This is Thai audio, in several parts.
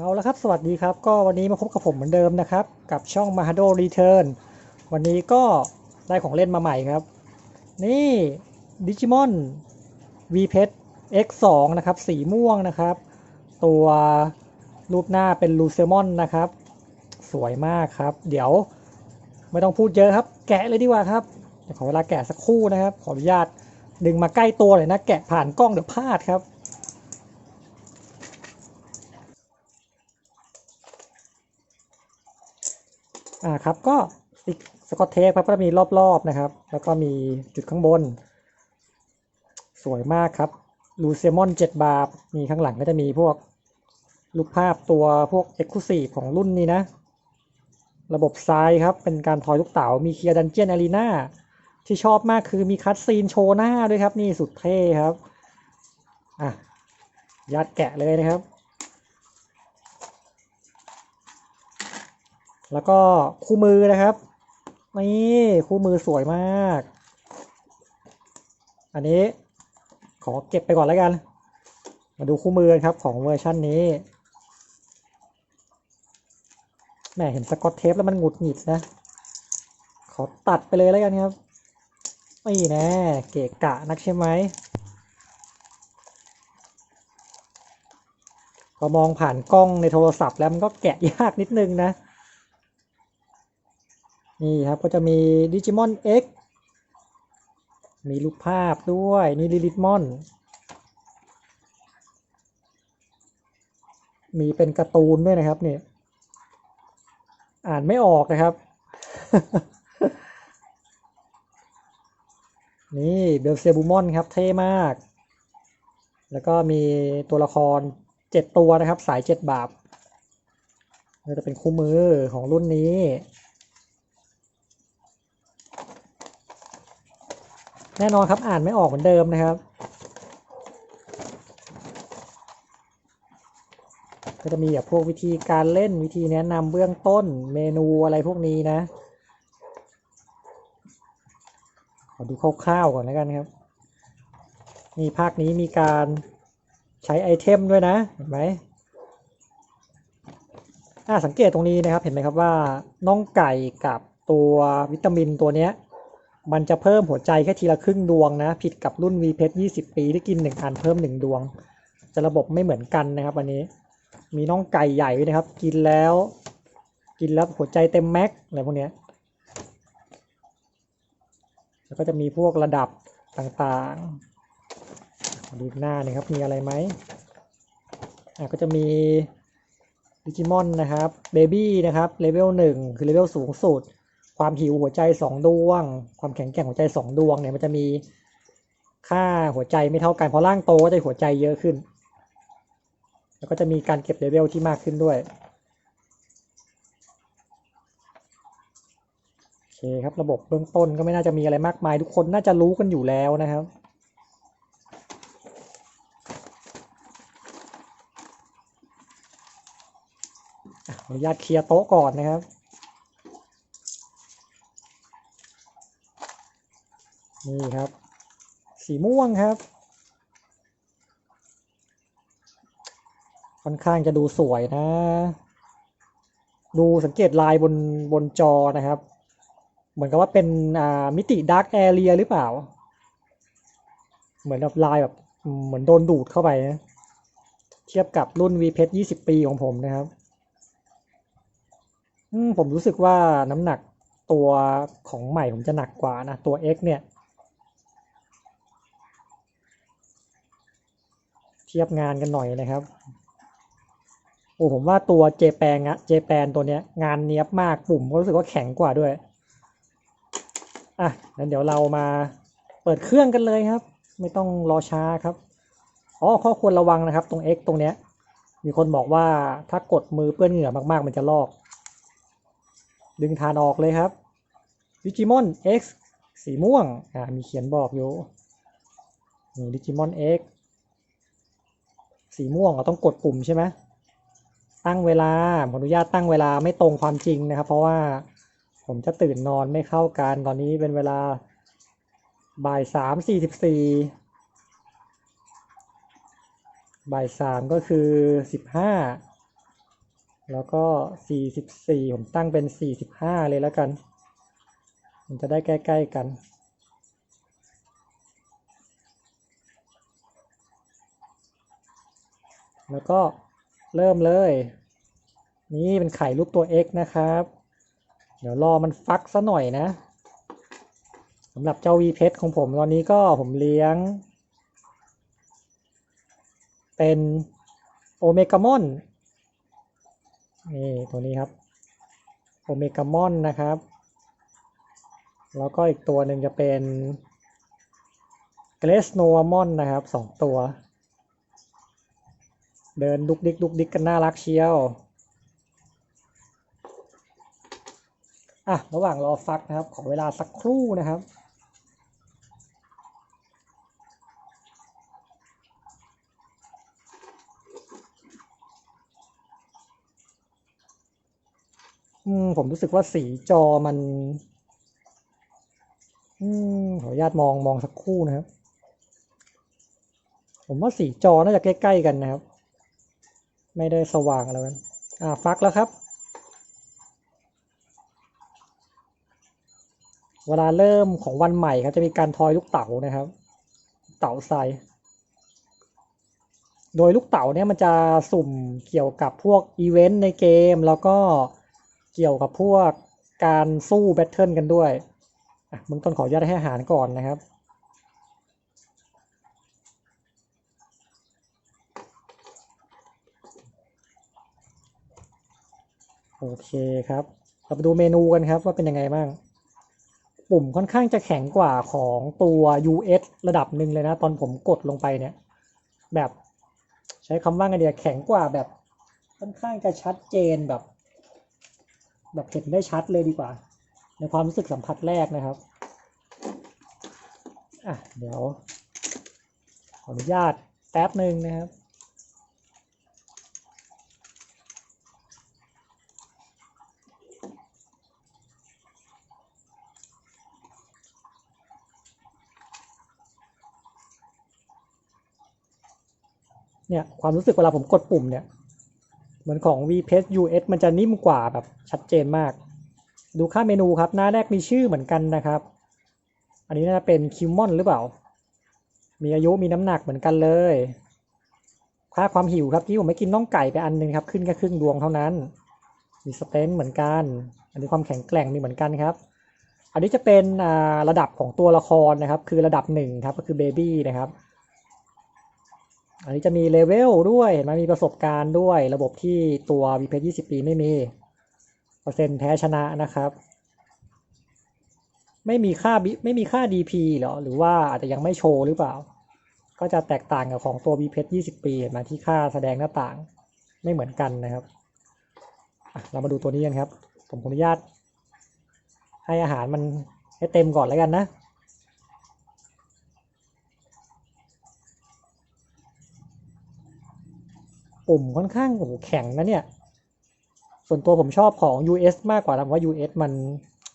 เอาละครับ สวัสดีครับ ก็วันนี้มาพบกับผมเหมือนเดิมนะครับ กับช่อง Mahado Return วันนี้ก็ได้ของเล่นมาใหม่ครับ นี่ Digimon V Pet X2 นะครับ สีม่วงนะครับ ตัวรูปหน้าเป็นลูเซมอนนะครับ สวยมากครับ เดี๋ยวไม่ต้องพูดเยอะครับ แกะเลยดีกว่าครับขอเวลาแกะสักครู่นะครับ ขออนุญาตดึงมาใกล้ตัวเลยนะ แกะผ่านกล้องเดี๋ยวพลาดครับ อ่าครับก็สกสกอตเทปครับก็จะมีรอบๆนะครับ แล้วก็มีจุดข้างบน สวยมากครับลูเซมอน7บาทมีข้างหลังก็จะมีพวกรูปภาพตัวพวก e x c l u s i v e ของรุ่นนี้นะ ระบบทรายครับ เป็นการทอยลูกเต๋ามีเคียร์ดันเจียนอารีนาที่ชอบมากคือมีคัตซีนโชว์หน้าด้วยครับ นี่สุดเท่ครับ อะยัดแกะเลยนะครับ แล้วก็คู่มือนะครับ นี่คู่มือสวยมาก อันนี้ขอเก็บไปก่อนแล้วกัน มาดูคู่มือครับของเวอร์ชันนี้แหมเห็นสกอตเทปแล้วมันหงุดหงิดนะ ขอตัดไปเลยแล้วกันครับไม่แน่เกะกะนักใช่ไหมพอมองผ่านกล้องในโทรศัพท์แล้วมันก็แกะยากนิดนึงนะ นี่ครับก็จะมี Digimon X มีรูปภาพด้วยนี่ลิลิทมอน มีเป็นการ์ตูนด้วยนะครับนี่อ่านไม่ออกนะครับ นี่เบลเซบูมอนครับเท่มาก แล้วก็มีตัวละครเจ็ดตัวนะครับ สายเจ็ดบาทนี่จะเป็นคู่มือของรุ่นนี้ แน่นอนครับอ่านไม่ออกเหมือนเดิมนะครับ ก็จะมีแบบพวกวิธีการเล่นวิธีแนะนำเบื้องต้นเมนูอะไรพวกนี้นะขอดูคร่าวๆก่อนแล้วกันครับนี่ภาคนี้มีการใช้ไอเทมด้วยนะเห็นไหมอ่าสังเกตตรงนี้นะครับเห็นไหมครับว่าน้องไก่กับตัววิตามินตัวเนี้ย มันจะเพิ่มหัวใจแค่ทีละครึ่งดวงนะ ผิดกับรุ่น V เพชร20 ปีที่กินหนึ่งอันเพิ่มหนึ่งดวง จะระบบไม่เหมือนกันนะครับอันนี้ มีน้องไก่ใหญ่ด้วยนะครับ กินแล้ว กินแล้วหัวใจเต็มแม็กอะไรพวกนี้แล้วก็จะมีพวกระดับต่างๆ ดูหน้าน่ยครับ มีอะไรไหมอะก็จะมีดิจิมอนนะครับเบบี้นะครับเลเวลหนึ่งคือเลเวลสูงสุด ความหิวหัวใจสองดวง ความแข็งแกร่งหัวใจสองดวงเนี่ยมันจะมีค่าหัวใจไม่เท่ากันเพราะร่างโตก็จะหัวใจเยอะขึ้น แล้วก็จะมีการเก็บเลเวลที่มากขึ้นด้วยโอเคครับระบบเบื้องต้นก็ไม่น่าจะมีอะไรมากมาย ทุกคนน่าจะรู้กันอยู่แล้วนะครับอะขออนุญาตเคลียร์โต๊ะก่อนนะครับ นี่ครับ สีม่วงครับ ค่อนข้างจะดูสวยนะ ดูสังเกตลายบนบนจอนะครับ เหมือนกับว่าเป็นอ่ามิติดาร์กแอเรียหรือเปล่า เหมือนแบบลายแบบเหมือนโดนดูดเข้าไปนะเทียบกับรุ่น V เพชร20ปีของผมนะครับผมรู้สึกว่าน้ำหนักตัวของใหม่ผมจะหนักกว่านะ ตัว X เนี่ย เทียบงานกันหน่อยนะครับโอ้ผมว่าตัวเจแปนอะเจแปนตัวเนี้ยงานเนี้ยบมากปุ่มก็รู้สึกว่าแข็งกว่าด้วยอะงั้นเดี๋ยวเรามาเปิดเครื่องกันเลยครับ ไม่ต้องรอช้าครับอ๋อข้อควรระวังนะครับ ตรง X ตรงเนี้ย มีคนบอกว่าถ้ากดมือเปื้อนเหงื่อมากๆ มันจะลอก ดึงฐานออกเลยครับดิจิมอน X สีม่วงอ่ามีเขียนบอกอยู่นี่ดิจิมอน X สีม่วงเราต้องกดปุ่มใช่ไหมตั้งเวลาผมอนุญาตตั้งเวลาไม่ตรงความจริงนะครับ เพราะว่าผมจะตื่นนอนไม่เข้ากันตอนนี้เป็นเวลาบ่ายสามสี่สิบสี่บ่ายสามก็คือสิบห้าแล้วก็สี่สิบสี่ผมตั้งเป็นสี่สิบห้าเลยแล้วกัน มันจะได้ใกล้ ๆ กัน แล้วก็เริ่มเลย นี่เป็นไข่รูปตัว X นะครับ เดี๋ยวรอมันฟักซะหน่อยนะสำหรับเจ้าวีเพชรของผมตอนนี้ก็ผมเลี้ยง เป็นโอเมกามอนนี่ตัวนี้ครับโอเมกามอนนะครับ แล้วก็อีกตัวหนึ่งจะเป็นเกรสโนวามอนนะครับสองตัว เดินดุกดิกดุกดิกกันน่ารักเชียว อะ ระหว่างรอฟักนะครับ ขอเวลาสักครู่นะครับอืมผมรู้สึกว่าสีจอมัน อืมขออนุญาตมองมองสักครู่นะครับ ผมว่าสีจอน่าจะใกล้ ๆ กันนะครับ ไม่ได้สว่างอะไรกันอ่าฟักแล้วครับ เวลาเริ่มของวันใหม่ครับจะมีการทอยลูกเต๋านะครับ เต๋าใสโดยลูกเต๋าเนี่ยมันจะสุ่มเกี่ยวกับพวกอีเวนต์ในเกม แล้วก็เกี่ยวกับพวกการสู้แบทเทิลกันด้วยอะมึงต้นขออนุญาตให้อาหารก่อนนะครับ โอเคครับ เราไปดูเมนูกันครับว่าเป็นยังไงบ้าง ปุ่มค่อนข้างจะแข็งกว่าของตัว US ระดับหนึ่งเลยนะ ตอนผมกดลงไปเนี่ย แบบใช้คำว่าไงเดียแข็งกว่าแบบค่อนข้างจะชัดเจนแบบ แบบเห็นได้ชัดเลยดีกว่า ในความรู้สึกสัมผัสแรกนะครับอะเดี๋ยวขออนุญาตแป๊บหนึ่งนะครับ เนี่ยความรู้สึกเวลาผมกดปุ่มเนี่ย เหมือนของ v p s US มันจะนิ่มกว่าแบบชัดเจนมาก ดูค่าเมนูครับ หน้าแรกมีชื่อเหมือนกันนะครับ อันนี้น่าจะเป็นคิวมอนหรือเปล่า มีอายุมีน้ำหนักเหมือนกันเลย ค่าความหิวครับที่ผมไม่กินน่องไก่ไปอันหนึงครับ ขึ้นแค่ครึ่งดวงเท่านั้น มีสเตนเหมือนกัน อันนี้ความแข็งแกร่งมีเหมือนกันครับอันนี้จะเป็นระดับของตัวละครนะครับ คือระดับหนึ่งครับก็คือเบบี้นะครับ อันนี้จะมีเลเวลด้วยเห็นไหมมีประสบการณ์ด้วย ระบบที่ตัว v p 20ปีไม่มี เปอร์เซ็นต์แพ้ชนะนะครับ ไม่มีค่าไม่มีค่า DP เหรอ หรือว่าอาจจะยังไม่โชว์หรือเปล่า ก็จะแตกต่างกับของตัว v p 20ปีเห็นไหมที่ค่าแสดงหน้าต่างไม่เหมือนกันนะครับ เรามาดูตัวนี้กันครับ ผมขออนุญาตให้อาหารมันให้เต็มก่อนแล้วกันนะ ปุ่มค่อนข้างโอ้แข็งนะเนี่ย ส่วนตัวผมชอบของ US มากกว่านะเพราะว่า US มัน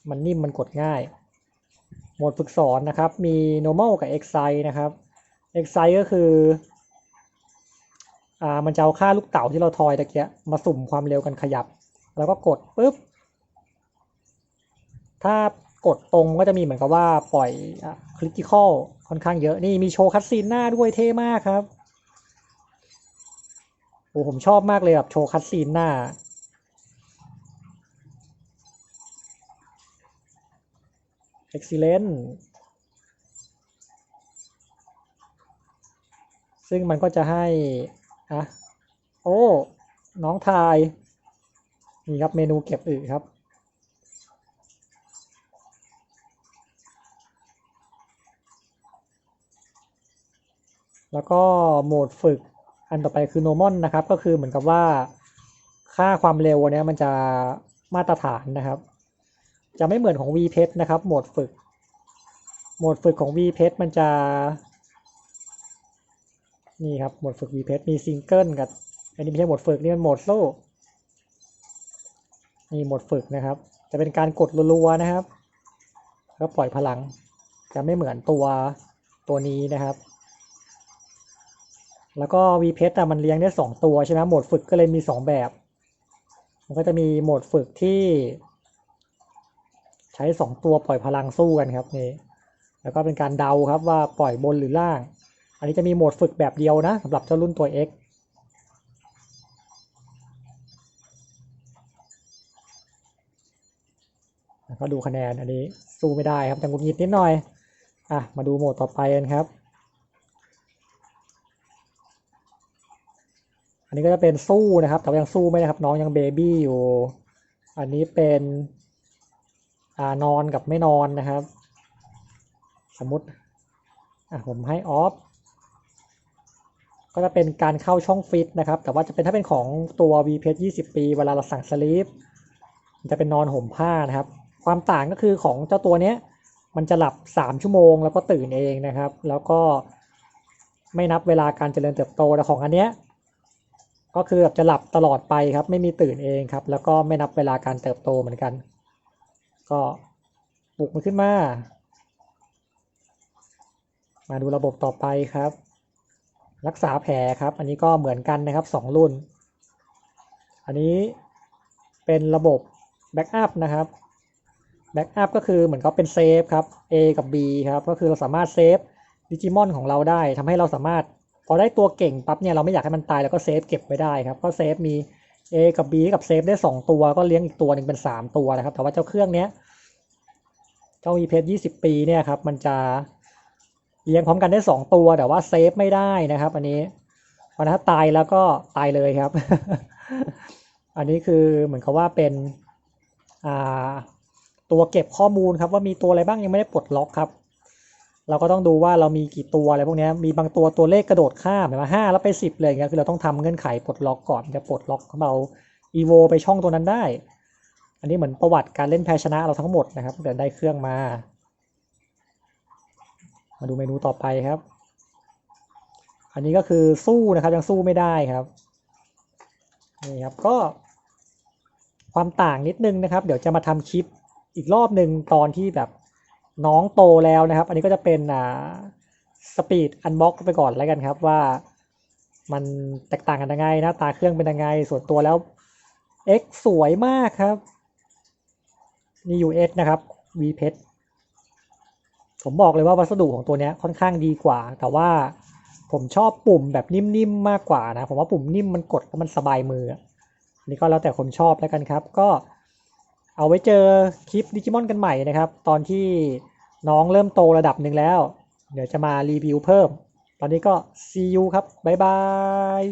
มันนิ่มมันกดง่าย โหมดฝึกสอนนะครับ มี normal กับ excite นะครับ excite ก็คืออ่ามันจะเอาค่าลูกเต๋าที่เราทอยตะเกียมาสุ่มความเร็วกันขยับ แล้วก็กดปุ๊บ ถ้ากดตรงก็จะมีเหมือนกับว่าปล่อยอะ critical ค่อนข้างเยอะ นี่มีโชว์คัดซีนหน้าด้วยเท่มากครับ โอ้ผมชอบมากเลยแบบโชว์คัดซีนหน้า excellent ซึ่งมันก็จะให้อะโอ้ น้องทาย นี่ครับเมนูเก็บอึครับ แล้วก็โหมดฝึก อันต่อไปคือ normal นะครับก็คือเหมือนกับว่าค่าความเร็วเนี้ยมันจะมาตรฐานนะครับ จะไม่เหมือนของ v p e t นะครับโหมดฝึก โหมดฝึกของ v p e t มันจะนี่ครับโหมดฝึก v p e t มีซิงเกิลกับอันนี้ไม่ใช่โหมดฝึกนี่มันโหมดโซ่นี่โหมดฝึกนะครับ จะเป็นการกดรัวๆนะครับแล้วปล่อยพลังจะไม่เหมือนตัวตัวนี้นะครับ แล้วก็ v p e t อะมันเลี้ยงได้สองตัวใช่ไหมโหมดฝึกก็เลยมีสองแบบ มันก็จะมีโหมดฝึกที่ ใช้สองตัวปล่อยพลังสู้กันครับนี่แล้วก็เป็นการเดาครับว่าปล่อยบนหรือล่าง อันนี้จะมีโหมดฝึกแบบเดียวนะสำหรับเจ้ารุ่นตัว X แล้วก็ดูคะแนนอันนี้สู้ไม่ได้ครับแต่หงุดหงิดนิดหน่อย อะ มาดูโหมดต่อไปกันครับ นนี้ก็จะเป็นสู้นะครับ แต่ยังสู้ไม่ได้ครับ น้องยังเบบี้อยู่ อันนี้เป็นอ่านอนกับไม่นอนนะครับ สมมติอะผมให้ออฟก็จะเป็นการเข้าช่องฟิตนะครับ แต่ว่าจะเป็นถ้าเป็นของตัว v p 20 ปี เวลาเราสั่งสลีปจะเป็นนอนห่มผ้านะครับ ความต่างก็คือของเจ้าตัวเนี้ย มันจะหลับ 3 ชั่วโมงแล้วก็ตื่นเองนะครับ แล้วก็ไม่นับเวลาการเจริญเติบโตแต่ของอันเนี้ย ก็คือแบบจะหลับตลอดไปครับ ไม่มีตื่นเองครับ แล้วก็ไม่นับเวลาการเติบโตเหมือนกัน ก็ปลุกมันขึ้นมา มาดูระบบต่อไปครับ รักษาแผลครับ อันนี้ก็เหมือนกันนะครับสองรุ่น อันนี้เป็นระบบแบ็กอัพนะครับแบ็กอัพก็คือเหมือนเขาเป็นเซฟครับ A กับ B ครับ ก็คือเราสามารถเซฟดิจิมอนของเราได้ทำให้เราสามารถ พอได้ตัวเก่งปั๊บเนี่ยเราไม่อยากให้มันตายแล้วก็เซฟเก็บไว้ได้ครับก็เซฟมี A กับ B กับเซฟได้ 2 ตัวก็เลี้ยงอีกตัวหนึ่งเป็น 3 ตัวนะครับ แต่ว่าเจ้าเครื่องเนี้ยเจ้า e p 20ปีเนี่ยครับมันจะเลี้ยงพร้อมกันได้ 2 ตัวแต่ว่าเซฟไม่ได้นะครับ อันนี้เพราะถ้าตายแล้วก็ตายเลยครับ อันนี้คือเหมือนกับว่าเป็นอ่าตัวเก็บข้อมูลครับว่ามีตัวอะไรบ้างยังไม่ได้ปลดล็อกครับ เราก็ต้องดูว่าเรามีกี่ตัวอะไรพวกนี้มีบางตัวตัวเลขกระโดดข้ามเห็นไหมห้าแล้วไปสิบเลยอย่างเงี้ยคือเราต้องทำเงื่อนไขปลดล็อกก่อนจะปลดล็อกเราอีโวไปช่องตัวนั้นได้ อันนี้เหมือนประวัติการเล่นแพ้ชนะเราทั้งหมดนะครับเดี๋ยวได้เครื่องมา มาดูเมนูต่อไปครับ อันนี้ก็คือสู้นะครับยังสู้ไม่ได้ครับนี่ครับก็ความต่างนิดนึงนะครับ เดี๋ยวจะมาทำคลิปอีกรอบหนึ่งตอนที่แบบ น้องโตแล้วนะครับ อันนี้ก็จะเป็นอ่าสปีดอันบ็อกไปก่อนแล้วกันครับว่ามันแตกต่างกันยังไงหน้าตาเครื่องเป็นยังไง ส่วนตัวแล้ว X สวยมากครับ นี่ US นะครับ V p e t ผมบอกเลยว่าวัสดุของตัวนี้ค่อนข้างดีกว่า แต่ว่าผมชอบปุ่มแบบนิ่มๆมากกว่านะ ผมว่าปุ่มนิ่มมันกดแล้วมันสบายมืออันนี่ก็แล้วแต่คนชอบแล้วกันครับ ก็ เอาไว้เจอคลิปดิจิมอนกันใหม่นะครับ ตอนที่น้องเริ่มโตระดับหนึ่งแล้ว เดี๋ยวจะมารีวิวเพิ่ม ตอนนี้ก็ see you ครับ บ๊ายบาย